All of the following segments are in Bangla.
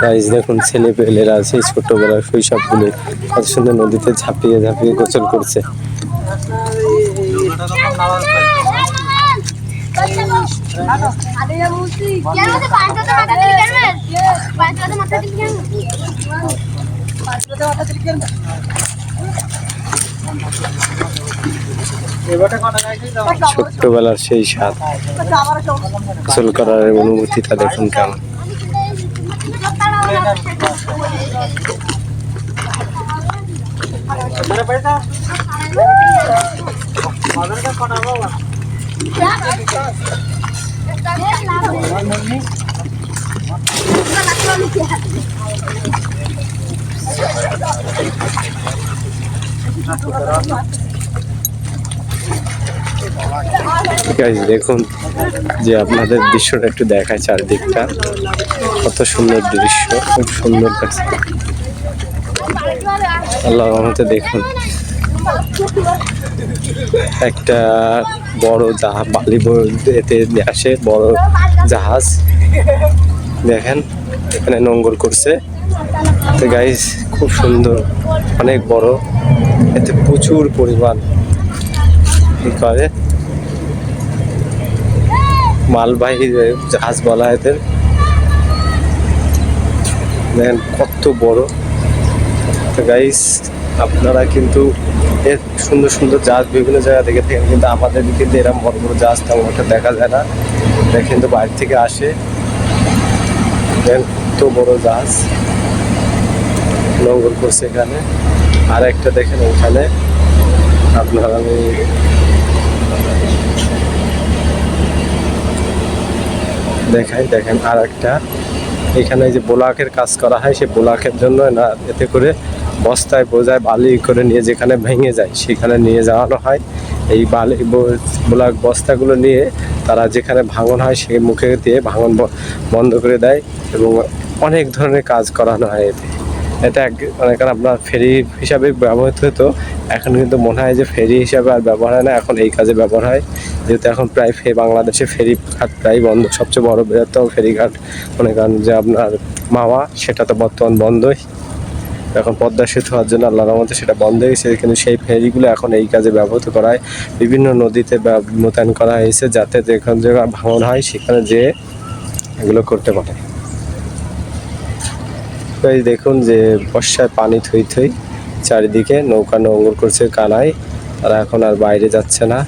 গাইজ দেখুন ছেলে পেলেরা আছে ছোটবেলার শৈশবগুলো কত সুন্দর নদীতে ঝাঁপিয়ে ঝাঁপিয়ে গোসল করছে। ছোট্টবেলার সেই স্বাদ। গোসল করার অনুভূতিটা দেখুন কেমন। দেখুন যে আপনাদের দৃশ্যটা একটু দেখায় চারদিকটা। কত সুন্দর দৃশ্য, খুব সুন্দর লাগছে। আল্লাহ রহমতে দেখুন, একটা বড় জাহাজ বালি এতে আসে, বড় জাহাজ। দেখেন, এখানে নোঙ্গর করছে। তো গাইজ খুব সুন্দর, অনেক বড়। এতে প্রচুর পরিমাণ কি করে? মালবাহী জাহাজ বলা এদের। দেখেন কত বড়। তো গাইস আপনারা কিন্তু এর সুন্দর সুন্দর জাহাজ বিভিন্ন জায়গা দেখে থাকেন, কিন্তু আমাদের কিন্তু এরকম বড় বড় জাহাজ তেমন একটা দেখা যায় না। কিন্তু বাইরে থেকে আসে। দেখেন কত বড় জাহাজ নোংর করছে এখানে। আর একটা দেখেন ওখানে আপনার আমি দেখাই, দেখেন আর একটা। এখানে যে বোলাকের কাজ করা হয় সেই বোলাকের জন্য না, এতে করে বস্তায় বোঝায় বালি করে নিয়ে যেখানে ভেঙে যায়, সেখানে নিয়ে যাওয়ানো হয়। এই বালি বোলাক বস্তাগুলো নিয়ে তারা যেখানে ভাঙন হয়, সেই মুখে দিয়ে ভাঙন বন্ধ করে দেয় এবং অনেক ধরনের কাজ করানো হয় এতে। এটা এক মানে কারণ আপনার ফেরি হিসাবে ব্যবহৃত হতো। এখন কিন্তু মনে হয় যে ফেরি হিসাবে আর ব্যবহার হয় না। এখন এই কাজে ব্যবহার হয়। যেহেতু এখন প্রায় ফে বাংলাদেশে ফেরি ঘাট প্রায় বন্ধ। সবচেয়ে বড় বৃহত্তম ফেরি ঘাট। মনে করেন যে আপনার মাওয়া, সেটা তো বর্তমান বন্ধই। এখন পদ্মা সেতু হওয়ার জন্য আল্লাহর রহমতে সেটা বন্ধ হয়ে গেছে। কিন্তু সেই ফেরিগুলো এখন এই কাজে ব্যবহৃত করা হয় বিভিন্ন নদীতে মোতায়েন করা হয়েছে যাতে যেখানে যেখানে ভাঙন হয়, সেখানে যেয়ে এগুলো করতে পারে। তো দেখুন যে বর্ষায় পানি থই থই, চারিদিকে নৌকা নোঙ্গর করছে কানায়, তারা এখন আর বাইরে যাচ্ছে না।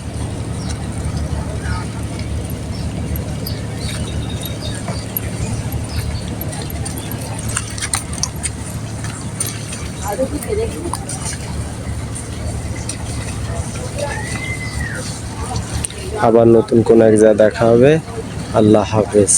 আবার নতুন কোন এক জায়গায় দেখা হবে। আল্লাহ হাফেজ।